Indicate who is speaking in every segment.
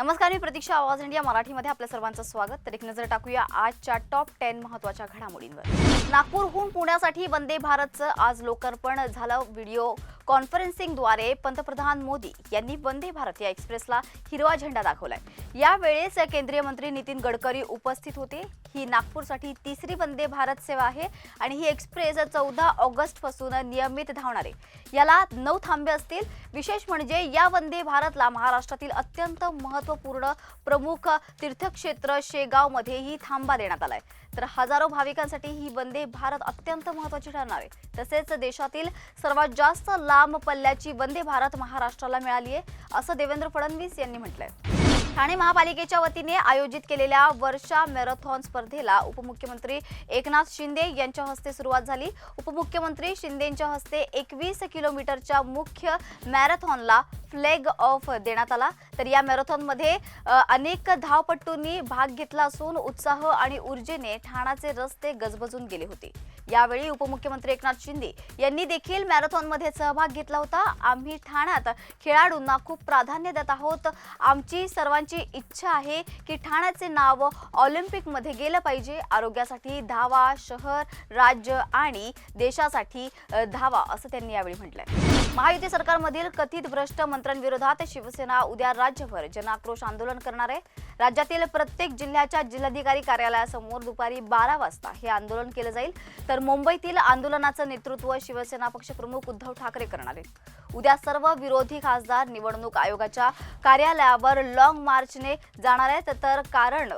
Speaker 1: नमस्कार मी प्रतीक्षा आवाज इंडिया मराठीमध्ये आपल्या सर्वांचं स्वागत. तर एक नजर टाकूया आजच्या टॉप टेन महत्त्वाच्या घडामोडींवर. नागपूरहून पुण्यासाठी वंदे भारतचं आज लोकार्पण झालं. व्हिडिओ कॉन्फरन्सिंगद्वारे पंतप्रधान मोदी यांनी वंदे भारत या एक्सप्रेसला हिरवा झेंडा दाखवलाय. यावेळेस केंद्रीय मंत्री नितीन गडकरी उपस्थित होते. ही नागपूरसाठी तिसरी वंदे भारत सेवा आहे आणि ही एक्सप्रेस चौदा ऑगस्टपासून नियमित धावणार आहे. याला नऊ थांबे असतील. विशेष म्हणजे या वंदे भारतला महाराष्ट्रातील अत्यंत महत्त्वपूर्ण प्रमुख तीर्थक्षेत्र शेगावमध्येही थांबा देण्यात आलाय. तर हजारो भाविकांसाठी ही वंदे भारत अत्यंत महत्वाची ठरणार आहे. तसेच देशातील सर्वात जास्त लांब पल्ल्याची वंदे भारत महाराष्ट्राला मिळाली आहे असं देवेंद्र फडणवीस यांनी म्हटलंय. ठाणे महापालिकेच्या वतीने आयोजित केलेल्या वर्षा मॅरेथॉन स्पर्धेला उपमुख्यमंत्री एकनाथ शिंदे यांच्या हस्ते सुरुवात झाली. उपमुख्यमंत्री शिंदेच्या हस्ते एकवीस किलोमीटरच्या मुख्य मॅरेथॉनला फ्लॅग ऑफ देण्यात आला. तर या मॅरेथॉनमध्ये अनेक धावपट्टूंनी भाग घेतला असून उत्साह आणि ऊर्जेने ठाण्याचे रस्ते गजबजून गेले होते. यावेळी उपमुख्यमंत्री एकनाथ शिंदे यांनी देखील मॅरेथॉनमध्ये सहभाग घेतला होता. आम्ही ठाण्यात खेळाडूंना खूप प्राधान्य देत आहोत. आमची सर्वांची इच्छा आहे की ठाण्याचे नाव ऑलिम्पिकमध्ये गेलं पाहिजे. आरोग्यासाठी धावा शहर राज्य आणि देशासाठी धावा असं त्यांनी यावेळी म्हटलंय. महायुती सरकारमधील कथित भ्रष्ट मंत्र्यांविरोधात शिवसेना उद्या राज्यभर जनाक्रोश आंदोलन करणार आहे. राज्यातील प्रत्येक जिल्ह्याच्या जिल्हाधिकारी कार्यालयासमोर दुपारी बारा वाजता हे आंदोलन केलं जाईल. तर मुंबईतील आंदोलनाचं नेतृत्व शिवसेना पक्षप्रमुख उद्धव ठाकरे करणार आहेत. उद्या सर्व विरोधी खासदार निवडणूक आयोगाच्या कार्यालयावर लाँग मार्चने जाणार आहेत. तर कारण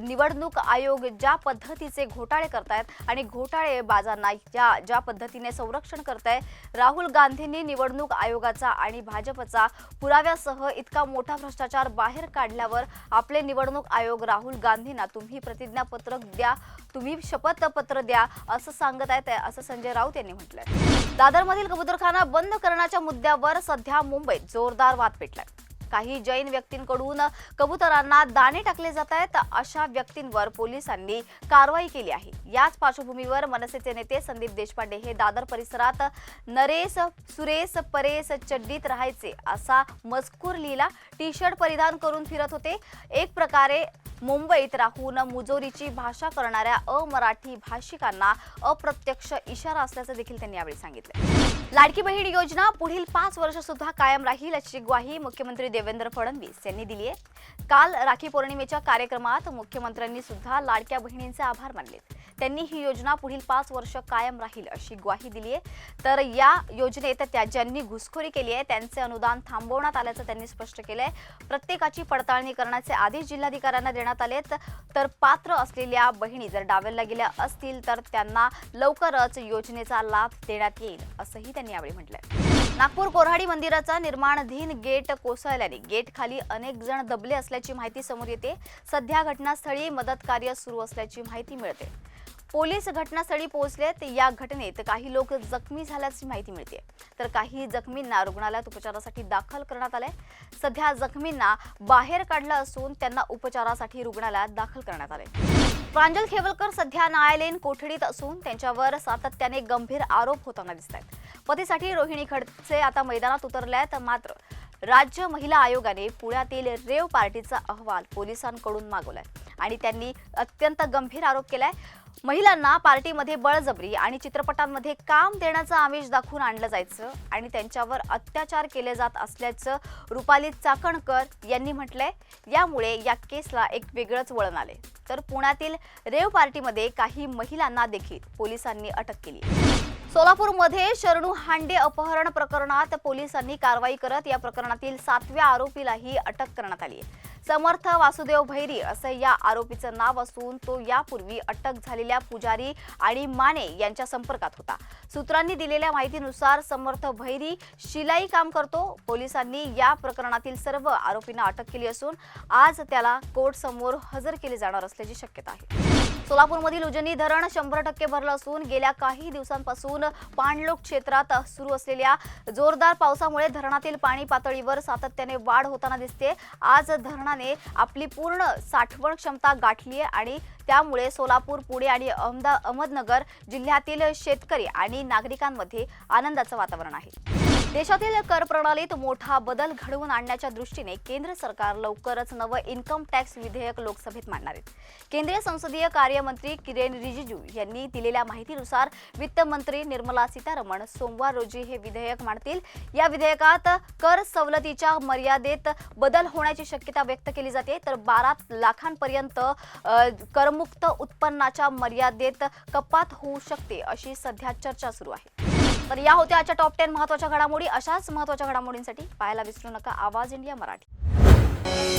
Speaker 1: निवडणूक आयोग ज्या पद्धतीचे घोटाळे करतायत आणि घोटाळे बाजांना ज्या ज्या पद्धतीने संरक्षण करताय राहुल गांधींनी निवडणूक आयोगाचा आणि भाजपचा पुराव्यासह इतका मोठा भ्रष्टाचार बाहेर काढल्यावर आपले निवडणूक आयोग राहुल गांधींना तुम्ही प्रतिज्ञापत्र द्या तुम्ही शपथपत्र द्या असं सांगत आहेत असं संजय राऊत यांनी म्हटलंय. दादरमधील कबुतरखाना बंद करण्याच्या मुद्द्यावर सध्या मुंबईत जोरदार वाद पेटलाय. काही जैन व्यक्तींकडून कबुतरांना दाणे टाकले जात आहेत. अशा व्यक्तींवर पोलिसांनी कारवाई केली आहे. याच पार्श्वभूमीवर मनसेचे नेते संदीप देशपांडे हे दादर परिसरात नरेश सुरेश परेश चड्डीत राहायचे असा मजकूर लिहिला टी शर्ट परिधान करून फिरत होते. एक प्रकारे मुंबईत राहून मुजोरीची भाषा करणाऱ्या अमराठी भाषिकांना अप्रत्यक्ष इशारा असल्याचं देखील त्यांनी यावेळी सांगितलं. लाडकी बहीण योजना पुढील पाच वर्ष सुद्धा कायम राहील अशी ग्वाही मुख्यमंत्री देवेंद्र फडणवीस यांनी दिली आहे. काल राखी पौर्णिमेच्या कार्यक्रमात मुख्यमंत्र्यांनी सुद्धा लाडक्या बहिणींचे आभार मानले त्यांनी ही योजना पुढील पाच वर्ष कायम राहील अशी ग्वाही दिली आहे. तर या योजनेत त्या ज्यांनी घुसखोरी केली आहे त्यांचे अनुदान थांबवण्यात आल्याचं त्यांनी स्पष्ट केलंय. प्रत्येकाची पडताळणी करण्याचे आदेश जिल्हाधिकाऱ्यांना देण्यात आलेत. तर पात्र असलेल्या बहिणी जर डाव्याला गेल्या असतील तर त्यांना लवकरच योजनेचा लाभ देण्यात येईल असंही त्यांनी यावेळी म्हटलंय. नागपूर कोऱ्हाडी मंदिराचा निर्माणाधीन गेट कोसळल्याने गेट खाली अनेक जण दबले असल्याची माहिती समोर येते. सध्या घटनास्थळी मदत कार्य सुरू असल्याची माहिती मिळते. पोलीस घटनास्थळी पोहोचलेत. या घटनेत काही लोक जखमी झाल्याची माहिती मिळते. तर काही जखमींना रुग्णालयात उपचारासाठी दाखल करण्यात आलंय. सध्या जखमींना बाहेर काढलं असून त्यांना उपचारासाठी रुग्णालयात दाखल करण्यात आले प्रांजल खेवलकर सध्या न्यायालयीन कोठडीत असून त्यांच्यावर सातत्याने गंभीर आरोप होताना दिसत आहेत पतीसाठी रोहिणी खडसे आता मैदानात उतरल्यात. मात्र राज्य महिला आयोगाने पुण्यातील रेव पार्टीचा अहवाल पोलिसांकडून मागवलाय आणि त्यांनी अत्यंत गंभीर आरोप केलाय. महिलांना पार्टीमध्ये बळजबरी आणि चित्रपटांमध्ये काम देण्याचं आमिष दाखवून आणलं जायचं आणि त्यांच्यावर अत्याचार केले जात असल्याचं रुपाली चाकणकर यांनी म्हटलंय. यामुळे या केसला एक वेगळंच वळण आले तर पुण्यातील रेव पार्टीमध्ये काही महिलांना देखील पोलिसांनी अटक केली. सोलापूरमध्ये शरणू हांडे अपहरण प्रकरणात पोलिसांनी कारवाई करत या प्रकरणातील सातव्या आरोपीलाही अटक करण्यात आली समर्थ वासुदेव भैरी असं या आरोपीचं नाव असून तो यापूर्वी अटक झालेल्या पुजारी आणि माने यांच्या संपर्कात होता. सूत्रांनी दिलेल्या माहितीनुसार समर्थ भैरी शिलाई काम करतो. पोलिसांनी या प्रकरणातील सर्व आरोपींना अटक केली असून आज त्याला कोर्ट समोर हजर केले जाणार असल्याची शक्यता आहे. सोलापूरमधील उजनी धरण शंभर टक्के भरलं असून गेल्या काही दिवसांपासून पाणलोट क्षेत्रात सुरू असलेल्या जोरदार पावसामुळे धरणातील पाणी पातळीवर सातत्याने वाढ होताना दिसते. आज धरणाने आपली पूर्ण साठवण क्षमता गाठली आहे आणि त्यामुळे सोलापूर पुणे आणि अहमदा अहमदनगर जिल्ह्यातील शेतकरी आणि नागरिकांमध्ये आनंदाचं वातावरण आहे. देशातील कर प्रणालीत मोठा बदल घडवून आणण्याच्या दृष्टीने केंद्र सरकार लवकरच नवं इन्कम टॅक्स विधेयक लोकसभेत मांडणार आहेत केंद्रीय संसदीय कार्यमंत्री किरेन रिजिजू यांनी दिलेल्या माहितीनुसार वित्त मंत्री निर्मला सीतारमण सोमवार रोजी हे विधेयक मांडतील. या विधेयकात कर सवलतीच्या मर्यादेत बदल होण्याची शक्यता व्यक्त केली जाते. तर बारा लाखांपर्यंत करमुक्त उत्पन्नाच्या मर्यादेत कपात होऊ शकते अशी सध्या चर्चा सुरू आहे. तर या होत्या आजच्या टॉप टेन महत्त्वाच्या घडामोडी. अशाच महत्त्वाच्या घडामोडींसाठी पाहायला विसरू नका. आवाज इंडिया मराठी.